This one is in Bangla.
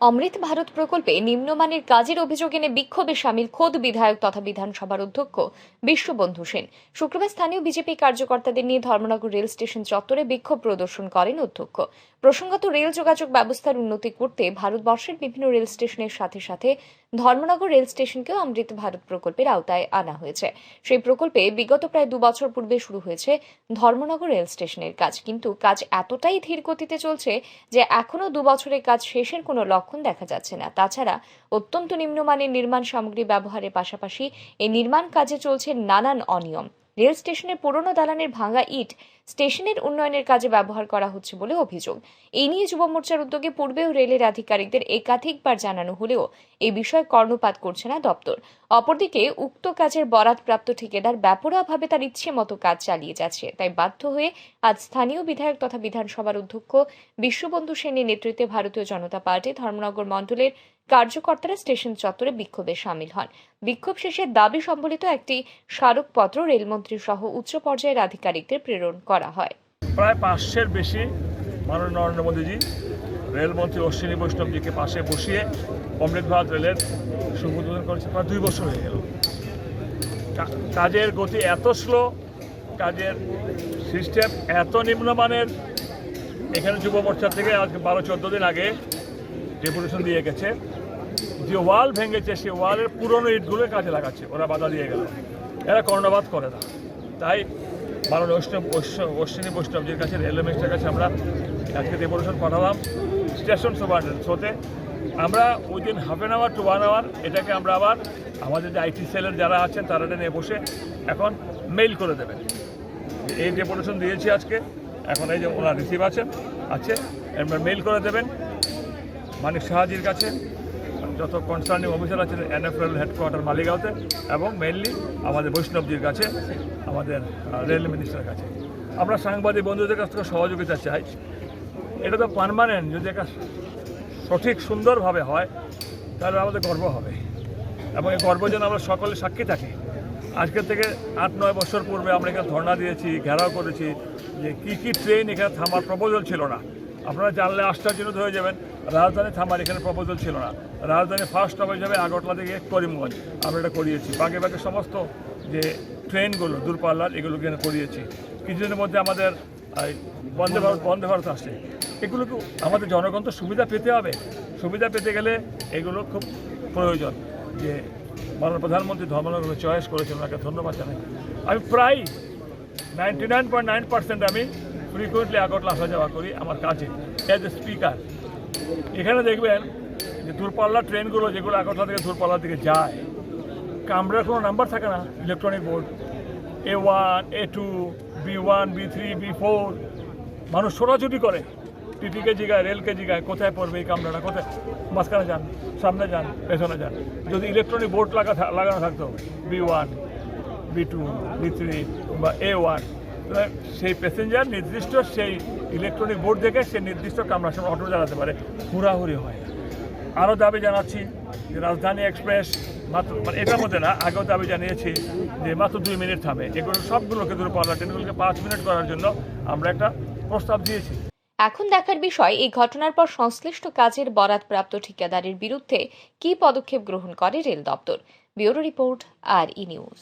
অমৃত ভারত প্রকল্পে নিম্নমানের কাজের অভিযোগ এনে বিক্ষোভে সামিল খোদ বিধায়ক তথা বিধানসভার অধ্যক্ষ বিশ্ববন্ধু সেন। শুক্রবার স্থানীয় বিজেপি কার্যকর্তাদের নিয়ে ধর্মনগর রেল স্টেশন চত্বরে বিক্ষোভ প্রদর্শন করেন অধ্যক্ষ। প্রসঙ্গত রেল যোগাযোগ ব্যবস্থার উন্নতি করতে ভারতবর্ষের বিভিন্ন রেল স্টেশনের সাথে সাথে ধর্মনগর রেল স্টেশনকেও অমৃত ভারত প্রকল্পের আওতায় আনা হয়েছে। সেই প্রকল্পে বিগত প্রায় দু বছর পূর্বে শুরু হয়েছে ধর্মনগর রেল স্টেশনের কাজ। কিন্তু কাজ এতটাই ধীর গতিতে চলছে যে এখনও দু বছরের কাজ শেষের কোনো লক্ষণ দেখা যাচ্ছে না। তাছাড়া অত্যন্ত নিম্নমানের নির্মাণ সামগ্রী ব্যবহারের পাশাপাশি এই নির্মাণ কাজে চলছে নানান অনিয়ম। রেল স্টেশনের পুরনো দালানের ভাঙা ইট স্টেশনের উন্নয়নের কাজে ব্যবহার করা হচ্ছে বলে অভিযোগ। এই নিয়ে যুব মোর্চার উদ্যোগে পূর্বেও রেলের আধিকারিকদের একাধিকবার জানানো হলেও এই বিষয়ে কর্ণপাত করছে না দপ্তর। অপরদিকে উক্ত কাজের বরাদপ্রাপ্ত ঠিকাদার ব্যাপরভাবে তার ইচ্ছে মতো কাজ চালিয়ে যাচ্ছে। তাই বাধ্য হয়ে আজ স্থানীয় বিধায়ক তথা বিধানসভার অধ্যক্ষ বিশ্ববন্ধু সেনের নেতৃত্বে ভারতীয় জনতা পার্টি ধর্মনগর মণ্ডলের কার্যকর্তারা স্টেশন চত্বরে বিক্ষোভে সামিল হন। বিক্ষোভ শেষে দাবি সম্বলিত একটি স্মারকপত্র রেলমন্ত্রী সহ উচ্চ পর্যায়ের আধিকারিকদের প্রেরণ করা হয়। প্রায় পাঁচশের বেশি মাননীয় নরেন্দ্র মোদীজি রেলমন্ত্রী অশ্বিনী বৈষ্ণবজিকে পাশে বসিয়ে অমৃত ভারত রেলের শুভ করেছে প্রায় দুই বছর হয়ে গেল। কাজের গতি এত স্লো কাজের সিস্টেম এত নিম্নমানের। এখানে যুব মোর্চা থেকে আজকে বারো, চোদ্দ দিন আগে ডেপুটেশন দিয়ে গেছে। যে ওয়াল ভেঙেছে সেই ওয়ালের পুরনো ইটগুলো কাজে লাগাচ্ছে। ওরা বাধা দিয়ে গেল। এরা কর্ণবাদ করে না। তাই মাননীয় বৈষ্ণব অশ্বিনী বৈষ্ণবজির কাছে রেলওয়ে মিনিস্টারের কাছে আমরা আজকে ডেপুটেশন পাঠালাম। স্টেশন সুপারিনটেন্ডেন্ট শোতে। আমরা within half an hour to one hour এটাকে আমরা আবার আমাদের যে আইটি সেলের যারা আছেন তারা নিয়ে বসে এখন মেইল করে দেবেন। এই ডেপুটেশন দিয়েছি আজকে। এখন এই যে ওনার রিসিভ আছেন আছে এবার মেইল করে দেবেন। মানিক শাহাজির কাছে। যত কনসার্নিং অফিসার আছেন এনএফএল হেডকোয়ার্টার মালিগাঁওতে এবং মেইনলি আমাদের বৈষ্ণবজির কাছে, আমাদের রেল মিনিস্টারের কাছে। আমরা সাংবাদিক বন্ধুদের কাছ থেকে সহযোগিতা চাই। এটা তো পারমানেন্ট যদি একটা সঠিক, সুন্দরভাবে হয়, তাহলে আমাদের গর্ব হবে। এবং এই গর্ব যেন আমরা সকলে সাক্ষী থাকি। আজকের থেকে আট নয় বছর পূর্বে আমরা এখানে ধর্ণা দিয়েছি, ঘেরাও করেছি যে কী কী ট্রেন এখানে থামার প্রপোজাল ছিল না। আপনারা জানলে আশ্চর্যজনক হয়ে যাবেন। রাজধানী থামার এখানে প্রপোজাল ছিল না। রাজধানী ফার্স্ট হবে যাবে আগরতলা থেকে করিমগঞ্জ আমরা এটা করিয়েছি। বাকি বাকি সমস্ত যে ট্রেনগুলো দূরপাল্লার, এগুলো এখানে করিয়েছি। কিছুদিনের মধ্যে আমাদের বন্দে ভারত বন্দে ভারত আসছে। এগুলো তো আমাদের জনগণ তো সুবিধা পেতে হবে? সুবিধা পেতে গেলে এগুলো খুব প্রয়োজন। যে মাননীয় প্রধানমন্ত্রী ধর্মনগর চয়েস করেছেন, ওনাকে ধন্যবাদ জানাই। আমি প্রায় ninety nine point nine percent আমি ফ্রিকুয়েন্টলি আগরতলা আসা যাওয়া করি আমার কাজে। অ্যাজ এ স্পিকার এখানে দেখবেন যে দূরপাল্লার ট্রেনগুলো যেগুলো আগরতলা থেকে দূরপাল্লার দিকে যায়, কামরার কোনো নাম্বার থাকে না electronic board A one A two B one B three B four মানুষ ছোটাছুটি করে। টিটিকে জিগায় রেলকে জিগায়, কোথায় পড়বে এই কামরাটা, কোথায়? মাঝখানে যান, সামনে যান, পেছনে যান। যদি ইলেকট্রনিক বোর্ড লাগা লাগানো থাকতো B one B two B three বা এ ওয়ান সেই প্যাসেঞ্জার নির্দিষ্ট সেই ইলেকট্রনিক বোর্ড দেখে সে নির্দিষ্ট কামরার সময় অটো চালাতে পারে। হুড়াহুড়ি হয়। না আরও দাবি জানাচ্ছি যে রাজধানী এক্সপ্রেস মাত্র মানে এটার মধ্যে না, আগেও দাবি জানিয়েছি যে মাত্র দুই মিনিট থামে। এগুলো সবগুলোকে দূর পাল্লা ট্রেনগুলোকে পাঁচ মিনিট করার জন্য আমরা একটা প্রস্তাব দিয়েছি। এখন দেখার বিষয়, এই ঘটনার পর সংশ্লিষ্ট কাজের বরাদপ্রাপ্ত ঠিকাদারের বিরুদ্ধে কী পদক্ষেপ গ্রহণ করে রেল দপ্তর? ব্যুরো রিপোর্ট, আর ই নিউজ।